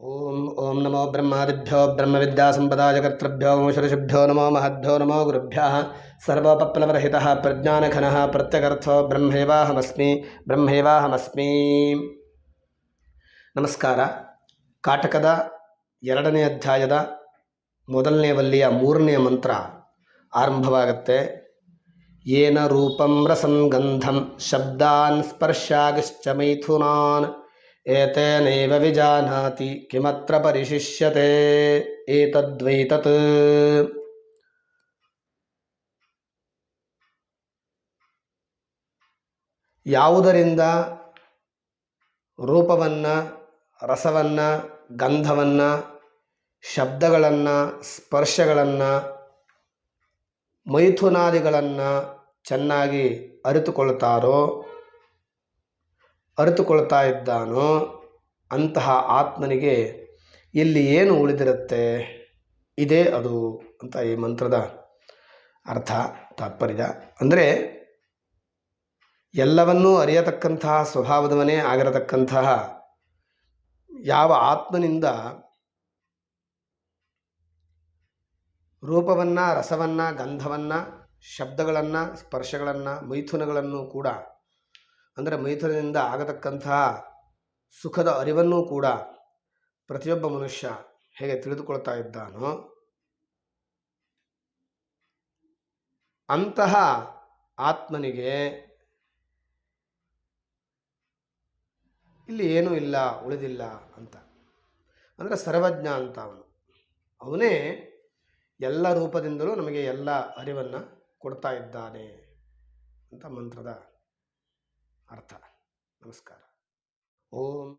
ಓಂ ಓಂ ನಮೋ ಬ್ರಹ್ಮಾದಿಭ್ಯೋ ಬ್ರಹ್ಮವಿದ್ಯಾಸಂಪದಾಜಕರ್ತೃಭ್ಯೋ ಋಷಿಭ್ಯೋ ನಮೋ ಮಹದ್ಭ್ಯೋ ನಮೋ ಗುರುಭ್ಯ ಸರ್ವಪಪ್ಲವರಹಿತ ಪ್ರಜ್ಞಾನಘನ ಪ್ರತ್ಯಗರ್ಥೋ ಬ್ರಹ್ಮೈವಾಹಮಸ್ಮಿ ಬ್ರಹ್ಮೈವಾಹಮಸ್ಮಿ ನಮಸ್ಕಾರ ಕಾಟಕದ ಎರಡನೇ ಅಧ್ಯಾಯದ ಮೊದಲನೇ ವಲ್ಲಿಯ ಮೂರನೆಯ ಮಂತ್ರ ಆರಂಭವಾಗುತ್ತೆ ಏನ ರೂಪಂ ರಸಂ ಗಂಧಂ ಶಬ್ದಾನ್ ಸ್ಪರ್ಶಾಗಿಶ್ಚ ಮೈಥುನಾನ್ ಏತೇನೈವ ವಿಜಾನಾತಿ ಕಿಮತ್ರ ಪರಿಶಿಷ್ಯತೆ ಏತದ್ವೈತತ್ ಯಾವುದರಿಂದ ರೂಪವನ್ನು ರಸವನ್ನು ಗಂಧವನ್ನು ಶಬ್ದಗಳನ್ನು ಸ್ಪರ್ಶಗಳನ್ನು ಮೈಥುನಾದಿಗಳನ್ನು ಚೆನ್ನಾಗಿ ಅರಿತುಕೊಳ್ತಾರೋ ಅರಿತುಕೊಳ್ತಾ ಇದ್ದಾನೋ ಅಂತಹ ಆತ್ಮನಿಗೆ ಇಲ್ಲಿ ಏನು ಉಳಿದಿರುತ್ತೆ? ಇದೇ ಅದು ಅಂತ ಈ ಮಂತ್ರದ ಅರ್ಥ, ತಾತ್ಪರ್ಯ. ಅಂದರೆ ಎಲ್ಲವನ್ನೂ ಅರಿಯತಕ್ಕಂತಹ ಸ್ವಭಾವದವನೇ ಆಗಿರತಕ್ಕಂತಹ ಯಾವ ಆತ್ಮನಿಂದ ರೂಪವನ್ನು, ರಸವನ್ನು, ಗಂಧವನ್ನು, ಶಬ್ದಗಳನ್ನು, ಸ್ಪರ್ಶಗಳನ್ನು, ಮೈಥುನಗಳನ್ನು ಕೂಡ ಅಂದರೆ ಮೈಥುನದಿಂದ ಆಗತಕ್ಕಂತಹ ಸುಖದ ಅರಿವನ್ನೂ ಕೂಡ ಪ್ರತಿಯೊಬ್ಬ ಮನುಷ್ಯ ಹೇಗೆ ತಿಳಿದುಕೊಳ್ತಾ ಇದ್ದಾನೋ, ಅಂತಹ ಆತ್ಮನಿಗೆ ಇಲ್ಲಿ ಏನೂ ಇಲ್ಲ, ಉಳಿದಿಲ್ಲ ಅಂತ. ಅಂದರೆ ಸರ್ವಜ್ಞ ಅಂತ ಅವನು. ಅವನೇ ಎಲ್ಲ ರೂಪದಿಂದಲೂ ನಮಗೆ ಎಲ್ಲ ಅರಿವನ್ನು ಕೊಡ್ತಾ ಇದ್ದಾನೆ ಅಂತ ಮಂತ್ರದ ಅರ್ಥ ನಮಸ್ಕಾರ ಓಂ